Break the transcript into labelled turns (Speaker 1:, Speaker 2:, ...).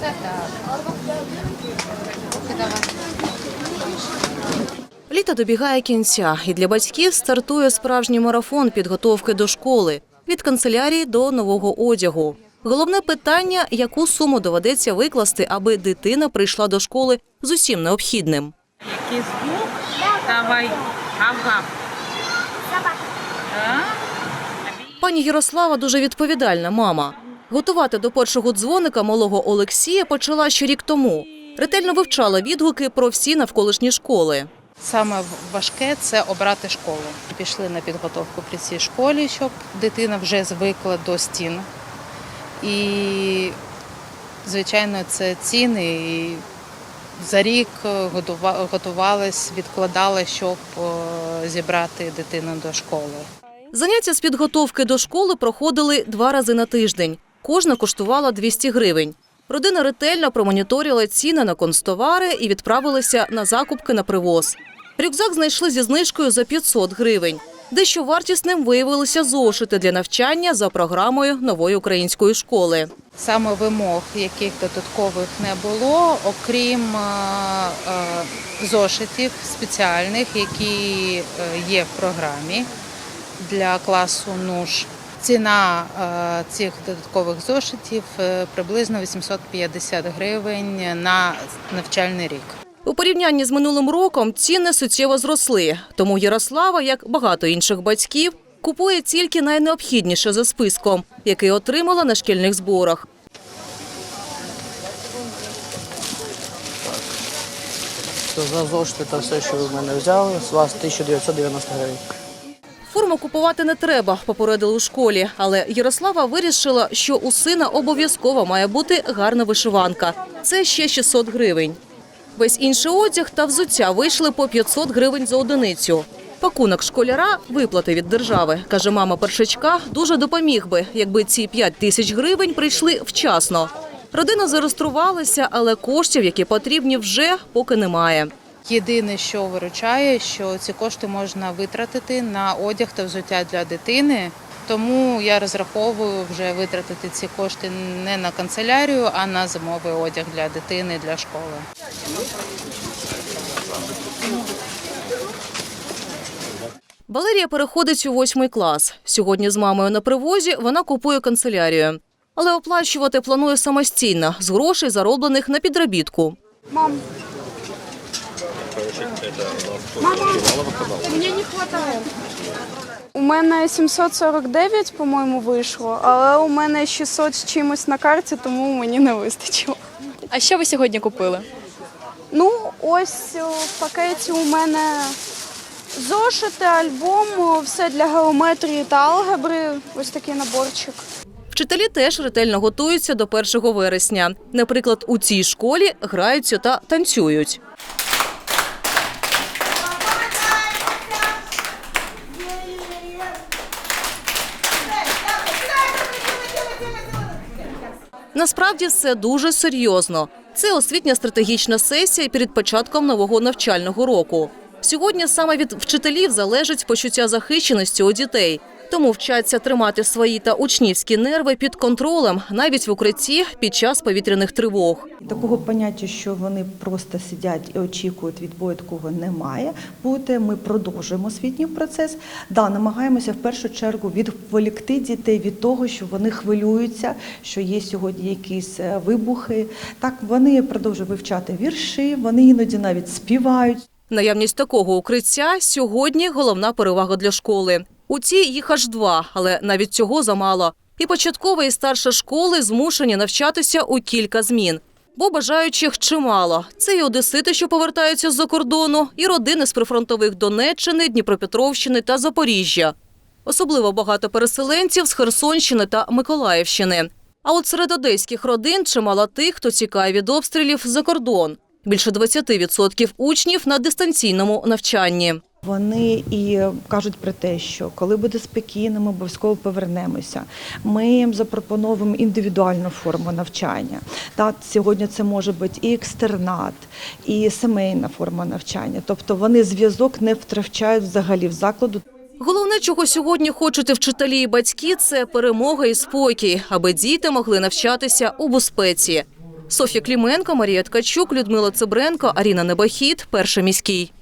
Speaker 1: Це так.
Speaker 2: Літо добігає кінця, і для батьків стартує справжній марафон підготовки до школи від канцелярії до нового одягу. Головне питання, яку суму доведеться викласти, аби дитина прийшла до школи з усім необхідним.
Speaker 3: Звук? Давай. Гав-гав.
Speaker 2: Пані Ярослава дуже відповідальна мама. Готувати до першого дзвоника малого Олексія почала ще рік тому. Ретельно вивчала відгуки про всі навколишні школи.
Speaker 3: Саме важке це обрати школу. Пішли на підготовку при цій школі, щоб дитина вже звикла до стін. І, звичайно, це ціни. І за рік готувалась, відкладала, щоб е, зібрати дитину до школи.
Speaker 2: Заняття з підготовки до школи проходили два рази на тиждень. Кожна коштувала 200 гривень. Родина ретельно промоніторила ціни на констовари і відправилися на закупки на привоз. Рюкзак знайшли зі знижкою за 500 гривень. Дещо вартісним виявилися зошити для навчання за програмою нової української школи.
Speaker 3: Саме вимог, яких додаткових не було, окрім е, е, зошитів спеціальних, які е, є в програмі для класу НУШ. Ціна е, цих додаткових зошитів е, приблизно 850 гривень на навчальний рік.
Speaker 2: У порівнянні з минулим роком ціни суттєво зросли. Тому Ярослава, як багато інших батьків, купує тільки найнеобхідніше за списком, який отримала на шкільних зборах.
Speaker 4: За зошити та все, що ви в мене взяли, з вас 1990 гривень.
Speaker 2: Форму купувати не треба, попередили у школі. Але Ярослава вирішила, що у сина обов'язково має бути гарна вишиванка. Це ще 600 гривень. Весь інший одяг та взуття вийшли по 500 гривень за одиницю. Пакунок школяра виплати від держави, каже мама першачка, дуже допоміг би, якби ці 5 тисяч гривень прийшли вчасно. Родина зареєструвалася, але коштів, які потрібні, вже поки немає.
Speaker 3: Єдине, що виручає, що ці кошти можна витратити на одяг та взуття для дитини. Тому я розраховую вже витратити ці кошти не на канцелярію, а на зимовий одяг для дитини для школи.
Speaker 2: Валерія переходить у восьмий клас. Сьогодні з мамою на привозі вона купує канцелярію. Але оплачувати планує самостійно з грошей, зароблених на підробітку.
Speaker 5: Мам. Мама, мені не хватає. У мене 749, по-моєму, вийшло, але у мене 600 з чимось на карті, тому мені не вистачило.
Speaker 6: А що ви сьогодні купили?
Speaker 5: Ну, ось в пакеті у мене зошити, альбом, все для геометрії та алгебри. Ось такий наборчик.
Speaker 2: Вчителі теж ретельно готуються до 1 вересня. Наприклад, у цій школі граються та танцюють. Насправді все дуже серйозно. Це освітня стратегічна сесія перед початком нового навчального року. Сьогодні саме від вчителів залежить почуття захищеності у дітей. Тому вчаться тримати свої та учнівські нерви під контролем навіть в укритті під час повітряних тривог.
Speaker 7: Такого поняття, що вони просто сидять і очікують відбою, такого немає бути. Ми продовжуємо освітній процес. Да, намагаємося в першу чергу відволікти дітей від того, що вони хвилюються, що є сьогодні якісь е, вибухи. Так вони продовжують вивчати вірші, вони іноді навіть співають.
Speaker 2: Наявність такого укриття сьогодні головна перевага для школи. У цій їх аж два, але навіть цього замало. І початкова і старша школи змушені навчатися у кілька змін. Бо бажаючих чимало. Це і одесити, що повертаються з-за кордону, і родини з прифронтових Донеччини, Дніпропетровщини та Запоріжжя. Особливо багато переселенців з Херсонщини та Миколаївщини. А от серед одеських родин чимало тих, хто тікає від обстрілів за кордон. Більше 20% учнів на дистанційному навчанні.
Speaker 7: Вони і кажуть про те, що коли буде спокійно, ми обов'язково повернемося. Ми їм запропонуємо індивідуальну форму навчання. Так, сьогодні це може бути і екстернат, і сімейна форма навчання. Тобто вони зв'язок не втрачають взагалі в закладу.
Speaker 2: Головне, чого сьогодні хочуть вчителі і батьки, це перемога і спокій, аби діти могли навчатися у безпеці. Софія Кліменко, Марія Ткачук, Людмила Цибренко, Аріна Небахід, Перший міський.